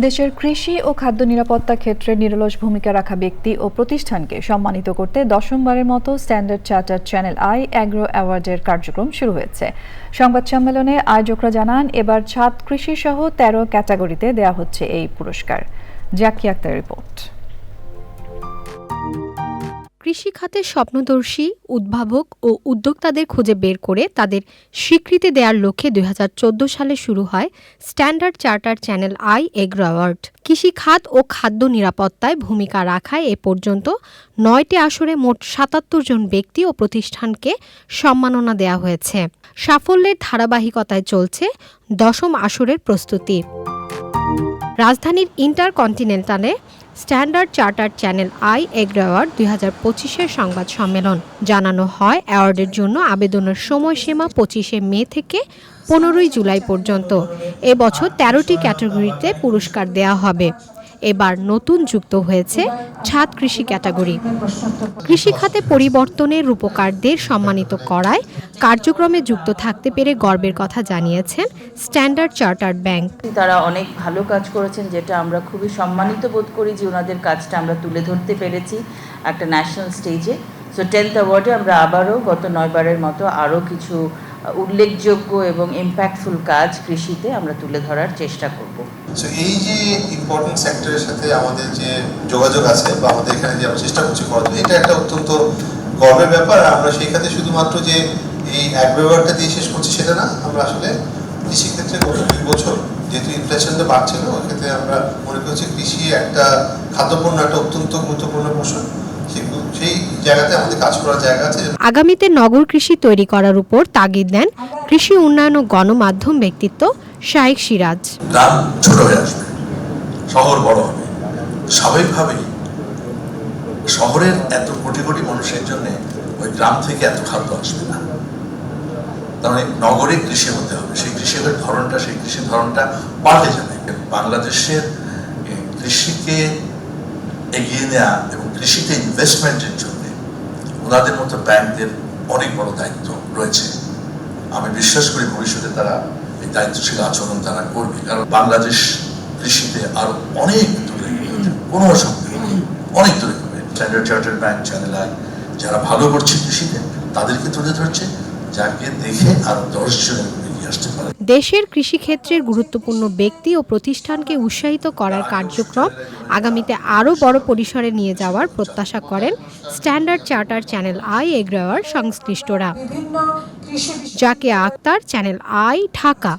দেশের কৃষি ও খাদ্য নিরাপত্তা ক্ষেত্রে নিরলস ভূমিকা রাখা ব্যক্তি ও প্রতিষ্ঠানকে সম্মানিত করতে দশমবারের মতো Standard Chartered Channel I Agro অ্যাওয়ার্ডের কার্যক্রম শুরু হয়েছে। সংবাদ সম্মেলনে আয়োজকরা জানান, এবার ছাদ কৃষি সহ তেরো ক্যাটাগরিতে দেয়া হচ্ছে এই পুরস্কার। জাকি আক্তার রিপোর্ট। কৃষি খাতে স্বপ্নদর্শী, উদ্ভাবক ও উদ্যোক্তাদের খুঁজে বের করে তাদের স্বীকৃতি দেওয়ার লক্ষ্যে দু হাজার চোদ্দ সালে শুরু হয় Standard Chartered Channel I Agro award কৃষি খাত ও খাদ্য নিরাপত্তায় ভূমিকা রাখায় এ পর্যন্ত নয়টি আসরে মোট সাতাত্তর জন ব্যক্তি ও প্রতিষ্ঠানকে সম্মাননা দেওয়া হয়েছে। সাফল্যের ধারাবাহিকতায় চলছে দশম আসরের প্রস্তুতি। রাজধানীর ইন্টারকন্টিনেন্টালে Standard Chartered Channel I Agro award দুই হাজার পঁচিশের সংবাদ সম্মেলন। জানানো হয় অ্যাওয়ার্ডের জন্য আবেদনের সময়সীমা পঁচিশে মে থেকে পনেরোই জুলাই পর্যন্ত। এবছর তেরোটি ক্যাটাগরিতে পুরস্কার দেওয়া হবে। এবার নতুন যুক্ত হয়েছে ছাদ কৃষি ক্যাটাগরি। কৃষি খাতে পরিবর্তনের রূপকারদের সম্মানিত করায় কার্যক্রমে যুক্ত থাকতে পেরে গর্বের কথা জানিয়েছেন স্ট্যান্ডার্ড চার্টার্ড ব্যাংক। তারা অনেক ভালো কাজ করেছেন, যেটা আমরা খুবই সম্মানিত বোধ করি যে ওনাদের কাজটা আমরা তুলে ধরতে পেরেছি একটা ন্যাশনাল স্টেজে সো টেন্থ অ্যাওয়ার্ডে আমরা আবারও গত নয়বারের মতো আরও কিছু উল্লেখযোগ্য এবং ইম্প্যাক্টফুল কাজ কৃষিতে আমরা তুলে ধরার চেষ্টা করব। সো এই যে ইম্পর্টেন্ট সেক্টরের সাথে আমাদের যে যোগাযোগ আছে বা আমাদের এখানে যে আমরা চেষ্টা করছি করার এটা একটা অত্যন্ত গর্বের ব্যাপার। আমরা সেই খাতে শুধুমাত্র যে এই এক ব্যবহারটা দিয়ে শেষ করছি সেটা না, আমরা আসলে কৃষিক্ষেত্রে গত দুই বছর যেহেতু ইনফ্লেশনটা বাড়ছিল, ওই ক্ষেত্রে আমরা মনে করছি কৃষি একটা খাদ্যপণ্য, একটা অত্যন্ত গুরুত্বপূর্ণ ফসল সেই সেই জায়গাতে আমাদের কাজ করার জায়গা আছে। আগামীতে নগর কৃষি তৈরি করার উপর তাগিদ দেন কৃষি উন্নয়ন ও গণমাধ্যম ব্যক্তিত্ব শাইখ সিরাজ। গ্রাম ছোট হয়ে আসবে শহর বড় হবে। স্বাভাবিকভাবেই শহরের এত কোটি কোটি মানুষের জন্য ওই গ্রাম থেকে এত খাদ্য আসবে না। তার মানে নগরে কৃষি হতে হবে সেই কৃষির ধরনটা সেই কৃষির ধরনটা পাল্টে যাবে। বাংলাদেশের কৃষিকে এগিয়ে নেওয়া কৃষিতে ইনভেস্টমেন্টের জন্য ওনাদের মতো ব্যাংকদের অনেক বড় দায়িত্ব রয়েছে। আমি বিশ্বাস করি ভবিষ্যতে তারা এই দায়িত্বশীল আচরণ তারা করবে। কারণ বাংলাদেশ কৃষিতে আরও অনেক দূরে কোনো সন্দেহ অনেক দূরে স্ট্যান্ডার্ড চার্টার্ড ব্যাংক চ্যানেল যারা ভালো করছে কৃষিতে, তাদেরকে তুলে ধরছে। যাকে দেখে আরও দশ জন এগিয়ে আসতে পারে দেশের কৃষিক্ষেত্রের গুরুত্বপূর্ণ ব্যক্তি ও প্রতিষ্ঠানকে উৎসাহিত করার কার্যক্রম আগামীতে আরও বড় পরিসরে নিয়ে যাওয়ার প্রত্যাশা করেন Standard Chartered Channel I agro award সংশ্লিষ্টরা। Zakia Akhtar Channel I Dhaka.